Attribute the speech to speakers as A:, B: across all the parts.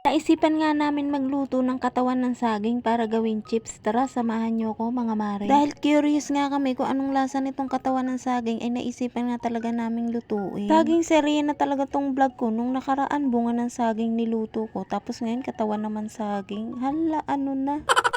A: Naisipan nga namin magluto ng katawan ng saging para gawing chips. Tara, samahan nyo ko mga mare. Dahil curious nga kami kung anong lasa nitong katawan ng saging ay naisipan nga talaga naming lutuin. Saging serye na talaga tong vlog ko nung nakaraan bunga ng saging niluto ko. Tapos ngayon katawan naman saging. Hala, ano na?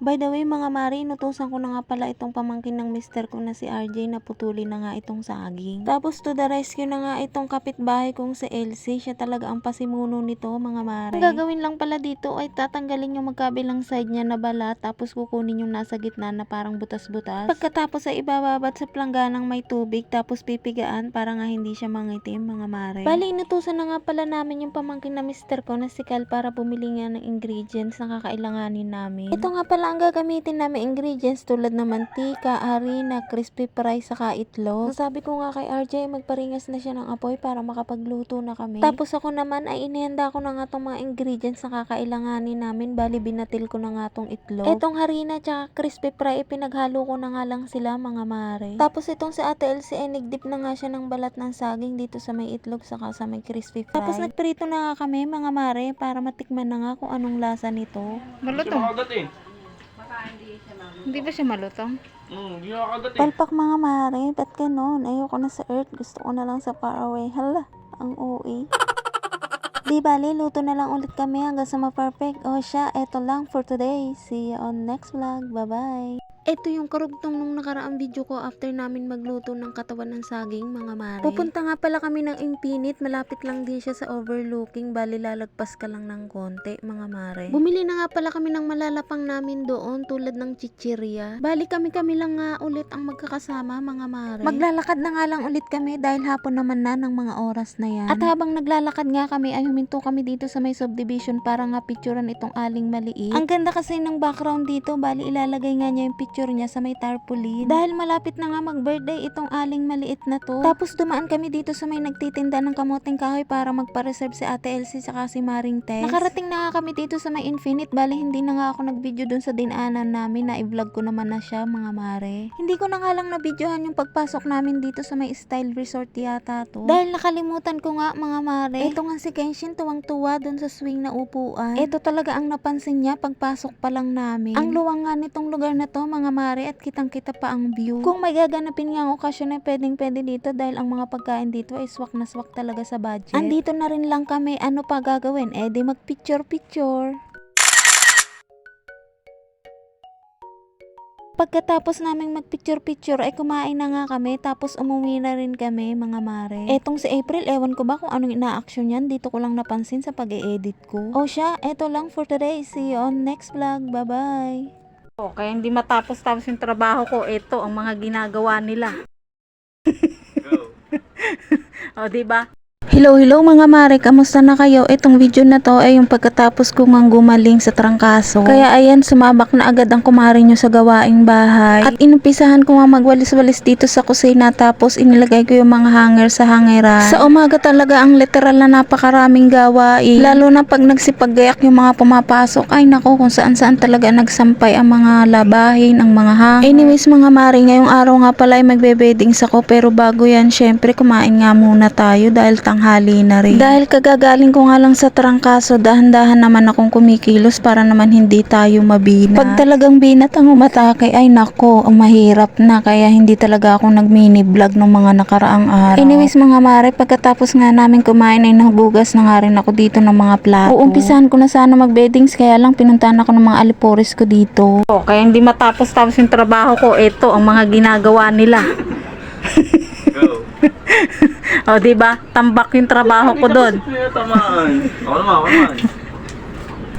A: By the way mga mari, inutusan ko na nga pala itong pamangkin ng mister ko na si RJ na putulin na nga itong saging. Tapos to the rescue na nga itong kapitbahay kong si Elsie. Siya talaga ang pasimuno nito mga mari. Ang gagawin lang pala dito ay tatanggalin yung magkabilang side niya na balat tapos kukunin yung nasa gitna na parang butas-butas. Pagkatapos ay ibababat sa plangganang may tubig tapos pipigaan para nga hindi siya mangitim mga mare. Bali, inutusan na nga pala namin yung pamangkin na mister ko na si Cal para bumili nga ng ingredients na kakailanganin namin. Ito nga pala ang gagamitin namin ingredients tulad ng mantika, harina, crispy fry, saka itlog. So, sabi ko nga kay RJ magparingas na siya ng apoy para makapagluto na kami. Tapos ako naman ay inihanda ko na nga tong mga ingredients na kakailanganin namin. Bali, binatil ko na nga tong itlog. Etong harina tsaka crispy fry, ipinaghalo ko na nga lang sila mga mare. Tapos itong si Ate Elsie ay nigdip na nga siya ng balat ng saging dito sa may itlog saka sa may crispy fry. Tapos nagprito na nga kami mga mare para matikman na nga kung anong lasa nito.
B: Malutong.
C: Makagat eh.
B: Hindi ba siya malutong?
C: Hmm, hindi nakagat eh.
A: Palpak mga mare, ba't ganon? Ayoko na sa earth, gusto ko na lang sa far away. Hala, ang OA. Di bali, luto na lang ulit kami hanggang sa ma-perfect. O siya, eto lang for today. See you on next vlog. Bye-bye. Ito yung karugtong nung nakaraang video ko after namin magluto ng katawan ng saging, mga mare. Pupunta nga pala kami ng Infinite, malapit lang din siya sa overlooking, bali lalagpas ka lang ng konti, mga mare. Bumili na nga pala kami ng malalapang namin doon tulad ng chichirya. Bali kami-kami lang nga ulit ang magkakasama, mga mare. Maglalakad na nga lang ulit kami dahil hapon naman na ng mga oras na yan. At habang naglalakad nga kami ay huminto kami dito sa may subdivision para nga picturean itong aling maliit. Ang ganda kasi ng background dito, bali ilalagay nga niya yung picture niya sa may tarpaulin. Dahil malapit na nga mag-birthday itong aling maliit na to. Tapos dumaan kami dito sa may nagtitinda ng kamoting kahoy para magpa-reserve si Ate Elsie saka si Maring Tess. Nakarating na nga kami dito sa may Infinite, bali hindi na nga ako nag-video dun sa dinaanan namin na i-vlog ko naman na siya mga mare. Hindi ko na nga lang na-videohan yung pagpasok namin dito sa may Style Resort yata to. Dahil nakalimutan ko nga mga mare. Ito nga si Kenshin tuwang-tuwa dun sa swing na upuan. Ito talaga ang napansin niya pagpasok pa lang namin. Ang luwang nga nitong lugar na to mga mare at kitang-kita pa ang view. Kung may gaganapin nga ang okasyon ay pwedeng pwede dito dahil ang mga pagkain dito ay swak na swak talaga sa budget. Andito na rin lang kami, ano pa gagawin? Eh di mag-picture-picture. Pagkatapos naming magpicture-picture ay kumain na nga kami tapos umuwi na rin kami mga mare. Etong si April, ewan ko ba kung anong ina-action yan, dito ko lang napansin sa pag-e-edit ko. O siya, eto lang for today. See you on next vlog. Bye-bye.
B: Oh, kaya hindi matapos tapos yung trabaho ko. Ito ang mga ginagawa nila.
C: Go.
B: O, di ba?
A: Hello, hello mga mare, kamusta na kayo? Itong video na to ay yung pagkatapos ko ngang gumaling sa trangkaso. Kaya ayan, sumabak na agad ang kumari nyo sa gawaing bahay. At inumpisahan ko nga magwalis-walis dito sa kusina tapos inilagay ko yung mga hanger sa hangeran. Sa umaga talaga ang literal na napakaraming gawain. Lalo na pag nagsipaggayak yung mga pumapasok. Ay nako, kung saan-saan talaga nagsampay ang mga labahin, ang mga hanger. Anyways mga mare, ngayong araw nga pala ay magbe-beddings ako pero bago yan, syempre kumain nga muna tayo dahil tanghali na rin. Dahil kagagaling ko nga lang sa trangkaso, dahan-dahan naman akong kumikilos para naman hindi tayo mabinat. Pag talagang binat ang umatake, ay nako, ang mahirap na kaya hindi talaga ako nag-mini vlog ng mga nakaraang araw. Anyways mga mare, pagkatapos nga namin kumain ay nahubugas na nga rin ako dito ng mga plato. Uumpisahan ko na sana mag-beddings kaya lang pinuntahan ako ng mga alipores ko dito.
B: Oh, kaya hindi matapos tapos yung trabaho ko. Ito ang mga ginagawa nila.
C: Go.
B: O, di ba? Tambak yung trabaho ko doon.
C: Hindi tamaan. Ako naman, ako naman.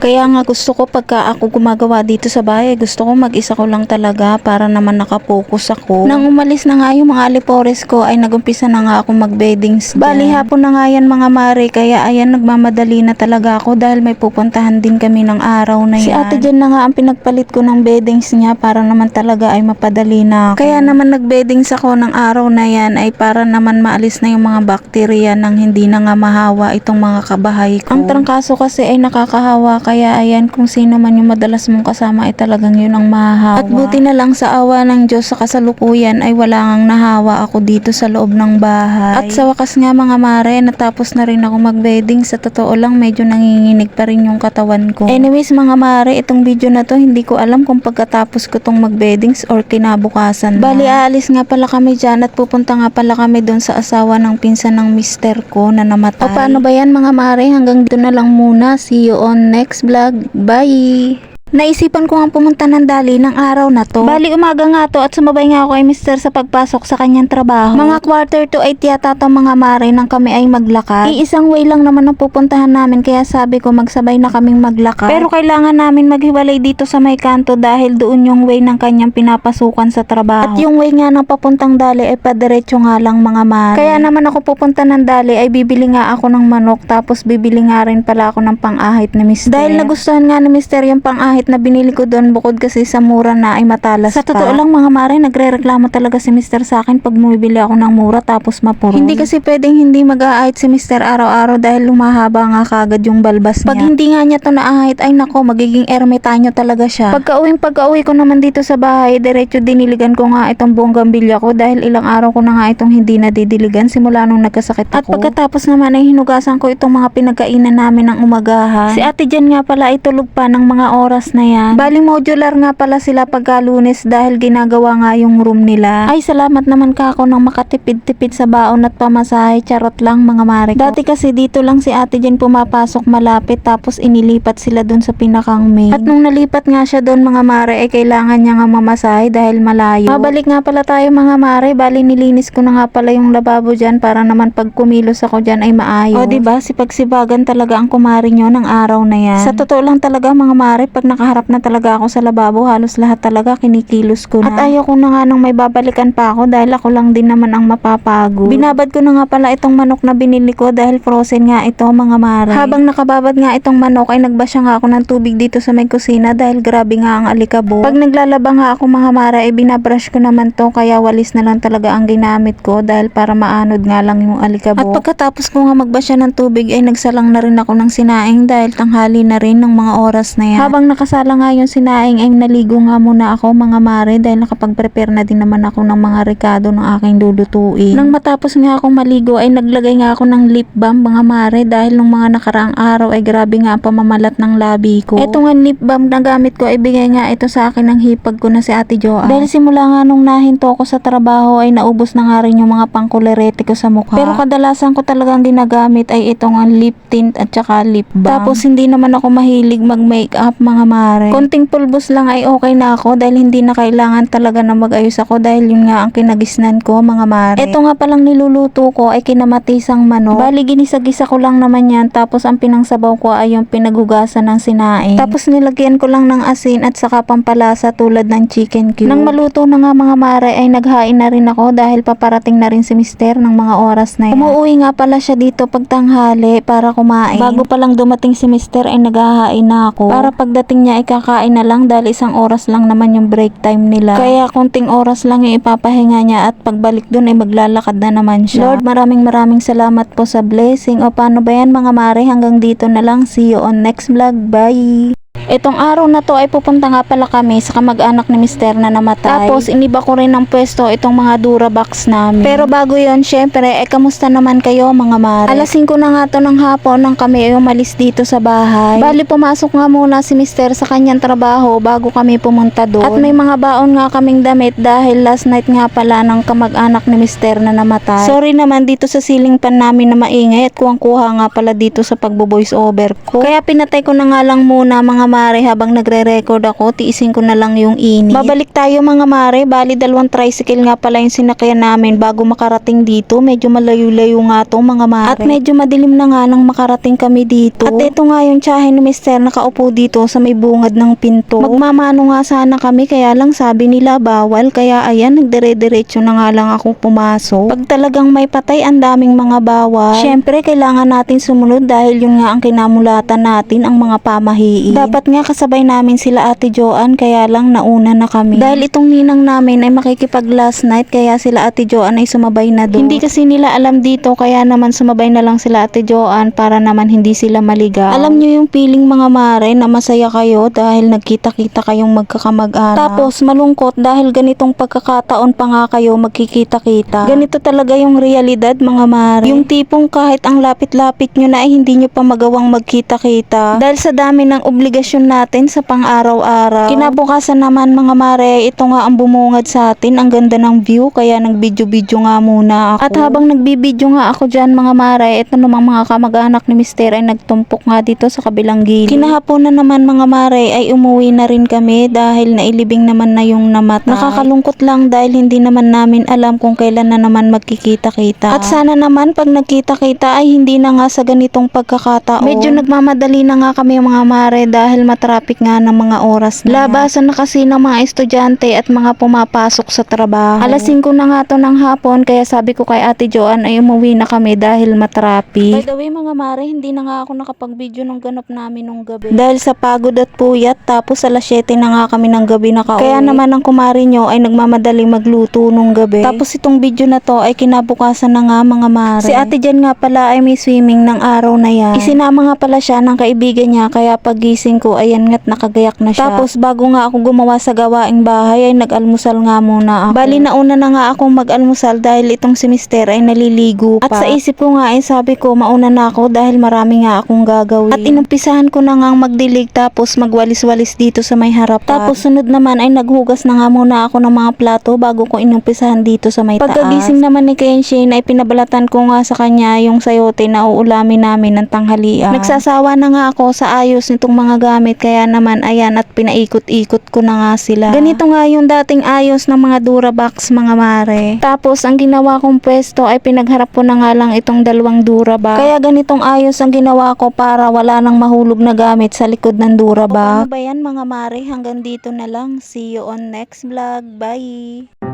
A: Kaya nga gusto ko pagka ako gumagawa dito sa bahay, gusto ko mag-isa ko lang talaga para naman nakapokus ako. Nang umalis na nga yung mga alipores ko ay nagumpisa na nga ako mag-beddings. Bali hapon na nga yan mga mare, kaya ayan nagmamadali na talaga ako dahil may pupuntahan din kami ng araw na yan. Si ate dyan na nga ang pinagpalit ko ng beddings niya para naman talaga ay mapadali na ako. Kaya naman nag-beddings ako ng araw na yan ay para naman maalis na yung mga bakterya nang hindi na nga mahawa itong mga kabahay ko. Ang trangkaso kasi ay nakakahawa kaya ayan kung sino man yung madalas mong kasama ay talagang yun ang mahahawa. At buti na lang sa awa ng Diyos sa kasalukuyan ay wala ngang nahawa ako dito sa loob ng bahay. At sa wakas nga mga mare, natapos na rin ako mag-bedding. Sa totoo lang medyo nanginginig pa rin yung katawan ko. Anyways mga mare, itong video na to hindi ko alam kung pagkatapos ko tong mag-beddings or kinabukasan na. Bali aalis nga pala kami dyan at pupunta nga pala kami doon sa asawa ng pinsan ng mister ko na namatay. O paano ba yan mga mare? Hanggang dito na lang muna. See you on next vlog. Bye! Naisipan ko nga pumunta ng dali ng araw na to. Bali umaga nga to at sumabay nga ako kay mister sa pagpasok sa kanyang trabaho. Mga quarter to 8 yata to mga mare nang kami ay maglakad. Iisang way lang naman ang pupuntahan namin kaya sabi ko magsabay na kaming maglakad. Pero kailangan namin maghiwalay dito sa may kanto dahil doon yung way ng kanyang pinapasukan sa trabaho. At yung way nga ng papuntang dali ay padiretso nga lang mga mare. Kaya naman ako pupunta ng dali ay bibili nga ako ng manok tapos bibili nga rin pala ako ng pang-ahit ni mister. Dahil nagustuhan nga ni mister yung pang-ahit na binili ko doon bukod kasi sa mura na ay matalas Sa totoo lang mga mare, nagre-reklamo talaga si mister sa akin pag bumibili ako ng mura tapos mapuro. Hindi kasi pwedeng hindi mag-aahit si mister araw-araw dahil lumahaba nga kagad yung balbas niya. Pag hindi nga niya to naahit, ay nako, magiging ermitanyo talaga siya. Pagka uwing pagka-uwi ko naman dito sa bahay, diretso diniligan ko nga itong buong gambilya ko dahil ilang araw ko na nga itong hindi nadidiligan simula nung nagkasakit ako. At pagkatapos naman ay hinugasan ko itong mga pinagkainan namin ng umagahan. Si ate Jan nga pala ay tulog pa ng mga oras na yan. Bali modular nga pala sila pagka lunes dahil ginagawa nga yung room nila. Ay salamat naman ka ako nang makatipid-tipid sa baon at pamasahe. Charot lang mga mare ko. Dati kasi dito lang si ate Jan pumapasok malapit tapos inilipat sila dun sa pinakang main. At nung nalipat nga siya doon mga mare ay kailangan niya nga mamasahe dahil malayo. Mabalik nga pala tayo mga mare. Bali nilinis ko na nga pala yung lababo dyan para naman pag kumilos ako dyan ay maayos. O diba si pagsibagan talaga ang kumari nyo ng araw na yan. Sa totoo lang talaga mga mare pag nakaharap na talaga ako sa lababo halos lahat talaga kinikilos ko na. At ayoko na nga nang may babalikan pa ako dahil ako lang din naman ang mapapagod. Binabad ko na nga pala itong manok na binili ko dahil frozen nga ito mga mare. Habang nakababad nga itong manok ay nagbasya nga ako ng tubig dito sa may kusina dahil grabe nga ang alikabok. Pag naglalaba nga ako mga mare ay binabrush ko naman to kaya walis na lang talaga ang ginamit ko dahil para maanod nga lang yung alikabok. At pagkatapos ko nga magbasya ng tubig ay nagsalang na rin ako ng sinaing dahil tanghali na rin ng mga oras na yan. Habang nakasala nga yung sinaing ay naligo nga muna ako mga mare dahil nakapag-prepare na din naman ako ng mga rekado ng aking lulutuin. Nang matapos nga akong maligo ay naglagay nga ako ng lip balm mga mare dahil nung mga nakaraang araw ay grabe nga ang pamamalat ng labi ko. Ito nga lip balm na gamit ko ay bigay nga ito sa akin ng hipag ko na si Ate Joa. Dahil simula nga nung nahinto ko sa trabaho ay naubos na nga rin yung mga pangkulerete ko sa mukha. Pero kadalasan ko talagang ginagamit ay itong lip tint at saka lip balm. Tapos hindi naman ako mahilig mag-makeup mga mare. Konting pulbos lang ay okay na ako dahil hindi na kailangan talaga na mag-ayos ako dahil yun nga ang kinagisnan ko mga mare. Ito nga palang niluluto ko ay kinamatisang manok. Bali ginisa-gisa ko lang naman yan tapos ang pinangsabaw ko ay yung pinaghugasan ng sinaing. Tapos nilagyan ko lang ng asin at saka pampalasa tulad ng chicken cube. Nang maluto na nga mga mare ay naghain na rin ako dahil paparating na rin si mister ng mga oras na yan. Umuwi nga pala siya dito pagtanghali para kumain. Bago pa lang dumating si mister ay naghahain na ako. Para pagdating niya ay kakain na lang dahil isang oras lang naman yung break time nila. Kaya konting oras lang yung ipapahinga niya at pagbalik dun ay maglalakad na naman siya. Lord, maraming maraming salamat po sa blessing. O paano ba yan mga mare? Hanggang dito na lang. See you on next vlog. Bye! Itong araw na to ay pupunta nga pala kami sa kamag-anak ni Mister na namatay. Tapos iniba ko rin ng pwesto itong mga Durabox namin. Pero bago yon syempre, eh kamusta naman kayo mga mare? Alas 5 na nga to ng hapon nang kami ay umalis dito sa bahay. Bali pumasok nga muna si Mister sa kanyang trabaho bago kami pumunta doon. At may mga baon nga kaming damit dahil last night nga pala ng kamag-anak ni Mister na namatay. Sorry naman dito sa ceiling pan namin na maingay at kuwang-kuha nga pala dito sa pagbo-voice over ko. Kaya pinatay ko na nga lang muna mga mare habang nagre-record ako, tiisin ko na lang yung init. Babalik tayo mga mare, bali dalawang tricycle nga pala yung sinakyan namin bago makarating dito. Medyo malayo-layo nga to mga mare. At medyo madilim na nga nang makarating kami dito. At ito nga yung tsahe ni Mister nakaupo dito sa may bungad ng pinto. Magmamano nga sana kami kaya lang sabi nila bawal kaya ayan nagdire-diretso na nga lang ako pumasok. Pag talagang may patay ang daming mga bawal. Syempre kailangan natin sumunod dahil yun nga ang kinamulatan natin ang mga pamahiin. Dapat nga kasabay namin sila ate Joanne kaya lang nauna na kami. Dahil itong ninang namin ay makikipag last night kaya sila ate Joanne ay sumabay na doon. Hindi kasi nila alam dito kaya naman sumabay na lang sila ate Joanne para naman hindi sila maligaw. Alam nyo yung feeling mga mare na masaya kayo dahil nagkita-kita kayong magkakamag-anak. Tapos malungkot dahil ganitong pagkakataon pa nga kayo magkikita-kita. Ganito talaga yung realidad mga mare. Yung tipong kahit ang lapit-lapit nyo na ay hindi nyo pa magawang magkita-kita. Dahil sa dami ng obligasyon natin sa pang-araw-araw. Kinabukasan naman mga mare, ito nga ang bumungad sa atin. Ang ganda ng view kaya nagbidyo-bidyo nga muna ako. At habang nagbibidyo nga ako dyan mga mare, ito namang mga kamag-anak ni Mister ay nagtumpok nga dito sa kabilang gilid. Kinahaponan naman mga mare ay umuwi na rin kami dahil nailibing naman na yung namatay. Nakakalungkot lang dahil hindi naman namin alam kung kailan na naman magkikita-kita. At sana naman pag nagkita-kita ay hindi na nga sa ganitong pagkakataon. Medyo nagmamadali na nga kami mga mare dahil matraffic nga ng mga oras na. Labasan na kasi ng mga estudyante at mga pumapasok sa trabaho. Alas 5 na nga to ng hapon kaya sabi ko kay Ate Joanne ay umuwi na kami dahil matraffic. By the way mga mare, hindi na nga ako nakapag-video nung ganap namin nung gabi. Dahil sa pagod at puyat tapos alas 7 na nga kami ng gabi nakauwi. Kaya naman ang kumari nyo ay nagmamadaling magluto nung gabi. Tapos itong video na to ay kinabukasan na nga mga mare. Si Ate Jan nga pala ay may swimming ng araw na yan. Isinama nga pala siya ng kaibigan niya kaya pagising ko ayan nga't nakagayak na siya. Tapos bago nga ako gumawa sa gawaing bahay ay nag-almusal nga muna ako. Bali nauna na nga akong mag-almusal dahil itong si Mister ay naliligo pa. At sa isip ko nga ay sabi ko mauna na ako dahil marami nga akong gagawin. At inumpisahan ko na nga magdilig tapos magwalis-walis dito sa may harapan. Tapos sunod naman ay naghugas na nga muna ako ng mga plato bago ko inumpisahan dito sa may taas. Pagkagising naman ni Kenshin ay pinabalatan ko nga sa kanya yung sayote na uulamin namin ng tanghalian. Nagsasawa na nga ako sa ayos nitong mga gamit kaya naman ayan at pinaikot-ikot ko na nga sila. Ganito nga yung dating ayos ng mga Durabox mga mare. Tapos ang ginawa kong pwesto ay pinagharap ko na nga lang itong dalawang Durabox. Kaya ganitong ayos ang ginawa ko para wala nang mahulog na gamit sa likod ng Durabox. Ano ba yan mga mare? Hanggang dito na lang. See you on next vlog. Bye!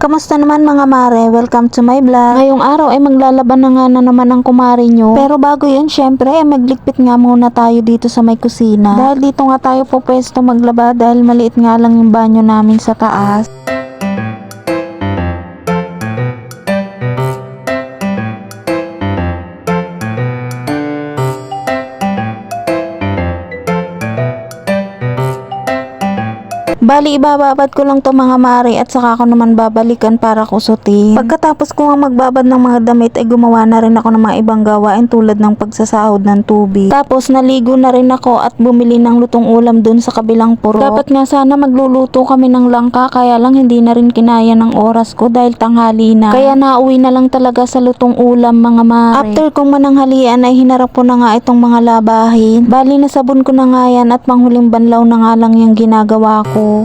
A: Kamusta naman mga mare? Welcome to my vlog. Ngayong araw ay maglalaban na nga na naman ang kumari nyo. Pero bago yun, syempre ay maglikpit nga muna tayo dito sa may kusina. Dahil dito nga tayo po pwesto maglaba dahil maliit nga lang yung banyo namin sa taas. Bali, ibababad ko lang to mga mare at saka ako naman babalikan para kusutin. Pagkatapos ko nga magbabad ng mga damit ay gumawa na rin ako ng mga ibang gawain tulad ng pagsasahod ng tubig. Tapos naligo na rin ako at bumili ng lutong ulam dun sa kabilang puro. Dapat nga sana magluluto kami ng langka kaya lang hindi na rin kinaya ng oras ko dahil tanghali na. Kaya nauwi na lang talaga sa lutong ulam mga mare. After kong mananghalian ay hinarap ko na nga itong mga labahin. Bali nasabon ko na nga yan at panghuling banlaw na nga lang yung ginagawa ko.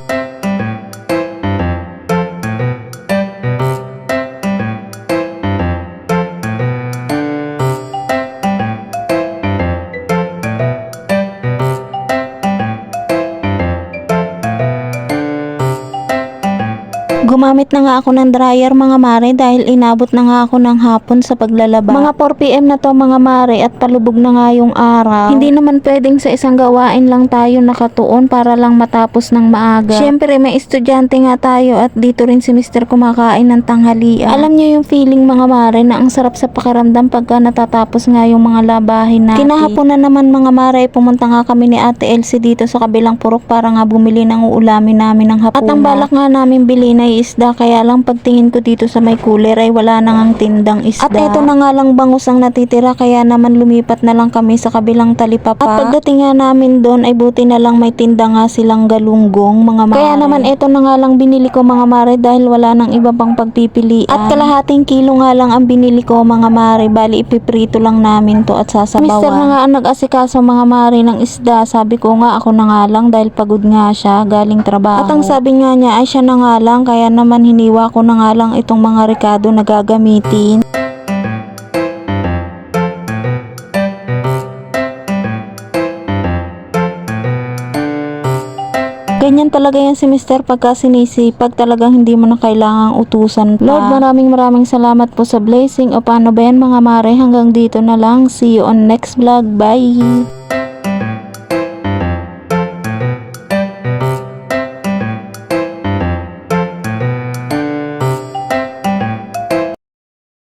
A: Na nga ako ng dryer mga mare dahil inabot na nga ako ng hapon sa paglalaba. Mga 4pm na to mga mare at palubog na nga yung araw. Hindi naman pwedeng sa isang gawain lang tayo nakatuon para lang matapos ng maaga. Siyempre may estudyante nga tayo at dito rin si Mr. kumakain ng tanghalian. Alam niyo yung feeling mga mare na ang sarap sa pakiramdam pagka natatapos nga yung mga labahin natin. Kinahapon na naman mga mare pumunta nga kami ni Ate Elsie dito sa kabilang purok para nga bumili ng uulamin namin ng hapunan. At ang balak nga namin bilhin ay isda kaya lang pagtingin ko dito sa may cooler ay wala nang ang tindang isda. At eto na nga lang bangus ang natitira kaya naman lumipat na lang kami sa kabilang talipapa. At pagdating nga namin doon ay buti na lang may tinda nga silang galunggong mga mare. Kaya naman eto na nga lang binili ko mga mare dahil wala nang iba pang pagpipilian. At kalahating kilo nga lang ang binili ko mga mare bali ipiprito lang namin to at sasabawan. Mister na nga ang nag-asikaso mga mare ng isda sabi ko nga ako na nga lang dahil pagod nga siya galing trabaho. At ang sabi nga niya ay siya na nga lang kaya naman hiniwa ko na nga lang itong mga rekado na gagamitin. Ganyan talaga yan si Mr. pagka sinisipag talagang hindi mo na kailangang utusan pa. Lord, maraming maraming salamat po sa blessing. O paano ba yan mga mare? Hanggang dito na lang. See you on next vlog. Bye!